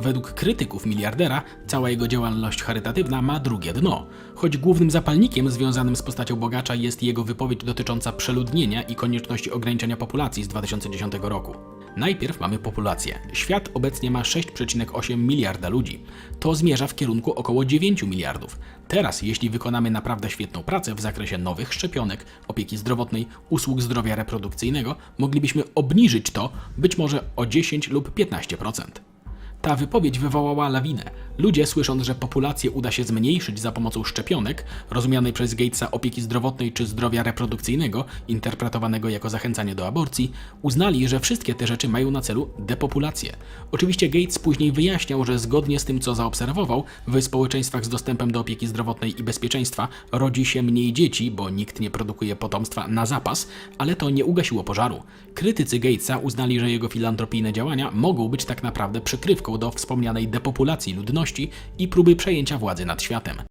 Według krytyków miliardera cała jego działalność charytatywna ma drugie dno, choć głównym zapalnikiem związanym z postacią bogacza jest jego wypowiedź dotycząca przeludnienia i konieczności ograniczenia populacji z 2010 roku. Najpierw mamy populację. Świat obecnie ma 6,8 miliarda ludzi. To zmierza w kierunku około 9 miliardów. Teraz, jeśli wykonamy naprawdę świetną pracę w zakresie nowych szczepionek, opieki zdrowotnej, usług zdrowia reprodukcyjnego, moglibyśmy obniżyć to być może o 10 lub 15%. Ta wypowiedź wywołała lawinę. Ludzie, słysząc, że populację uda się zmniejszyć za pomocą szczepionek, rozumianej przez Gatesa opieki zdrowotnej czy zdrowia reprodukcyjnego, interpretowanego jako zachęcanie do aborcji, uznali, że wszystkie te rzeczy mają na celu depopulację. Oczywiście Gates później wyjaśniał, że zgodnie z tym, co zaobserwował, w społeczeństwach z dostępem do opieki zdrowotnej i bezpieczeństwa rodzi się mniej dzieci, bo nikt nie produkuje potomstwa na zapas, ale to nie ugasiło pożaru. Krytycy Gatesa uznali, że jego filantropijne działania mogą być tak naprawdę przykrywką do wspomnianej depopulacji ludności i próby przejęcia władzy nad światem.